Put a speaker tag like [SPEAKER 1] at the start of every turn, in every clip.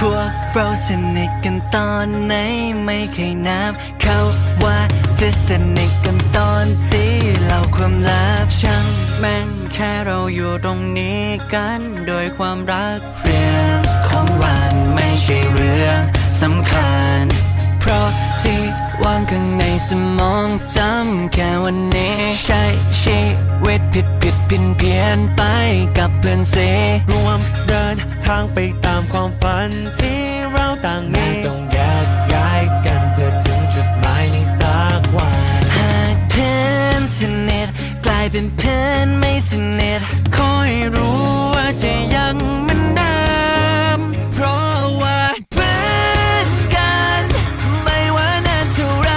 [SPEAKER 1] พวกเราสนิทกันตอนไหนไม่เคยนับ เขาว่าจะสนิทกันตอนที่เราความลับช่างแม่งแค่เราอยู่ตรงนี้กันโดยความรักเรื่องของวันไม่ใช่เรื่องสำคัญ เพราะที่ว่างข้างในสมองจำแค่วันนี้ ใช้ชีวิตผิดผิดเพี้ยนเพียนไปกับเพื่อนเส
[SPEAKER 2] รวมเดิน ทางไปตามความฝันที่เราต่างมีต้องแยกย้ายกันเพื่อถึงจุดหมายในสักวัน
[SPEAKER 1] หากเพื่อนสนิทกลายเป็นเพื่อนไม่สนิทคอยรู้ว่าจะยังเหมือนเดิมเพราะว่าเพื่อนกัน ไม่ว่านานเท่าไร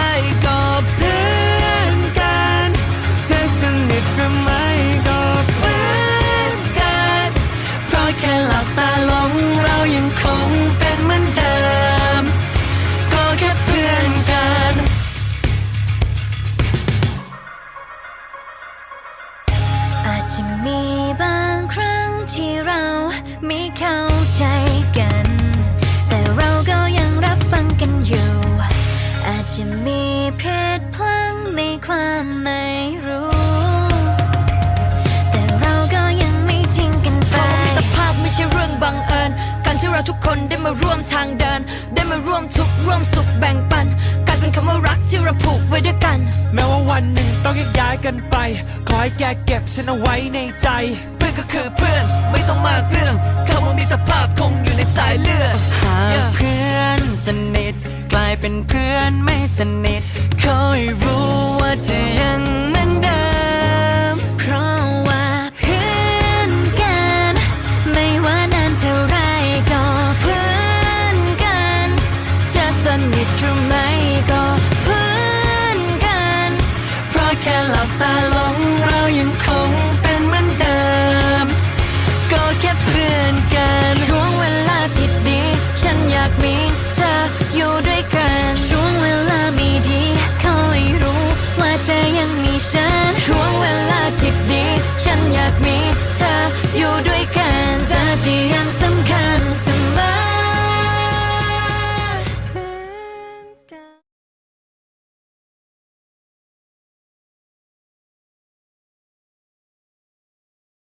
[SPEAKER 1] ก็เพื่อนกันจะสนิทหรือไม่ก็เพื่อนกันเพราะแค่ อา
[SPEAKER 3] จจะมีบางครั้งที่เราไม่เข้าใจกัน แต่เราก็ยังรับฟังกันอยู่ อาจจะมีเพศพลังในความไม่รู้ แต่เราก็ยังไม่ทิ้งกันไป
[SPEAKER 4] มิตรภาพไม่ใช่เรื่องบังเอิญ การที่เราทุกคนได้มาร่วมทางเดิน ได้มาร่วมทุกข์ร่วมสุขแบ่งปัน คำว่ารักที่เราผูกไว้ด้วยกัน
[SPEAKER 2] แม้ว่าวันหนึ่งต้องแยกย้ายกันไป ขอให้แกเก็บฉันเอาไว้ในใจ
[SPEAKER 1] เพื่อนก็คือเพื่อนไม่ต้องมากเรื่องคำว่ามิตรภาพคงอยู่ในสายเลือดหากเพื่อนสนิทกลายเป็นเพื่อนไม่สนิทคอยรู้ว่าจะยังเหมือนเดิม
[SPEAKER 3] เพราะว่าเพื่อนกัน ไม่ว่านานเท่าไรก็เพื่อนกัน จะสนิทหรือไม่
[SPEAKER 1] หลับตาลงเรายังคงเป็นเหมือนเดิม ก็แค่เพื่อนกัน
[SPEAKER 3] ช่วงเวลาที่ดี ฉันอยากมีเธออยู่ด้วย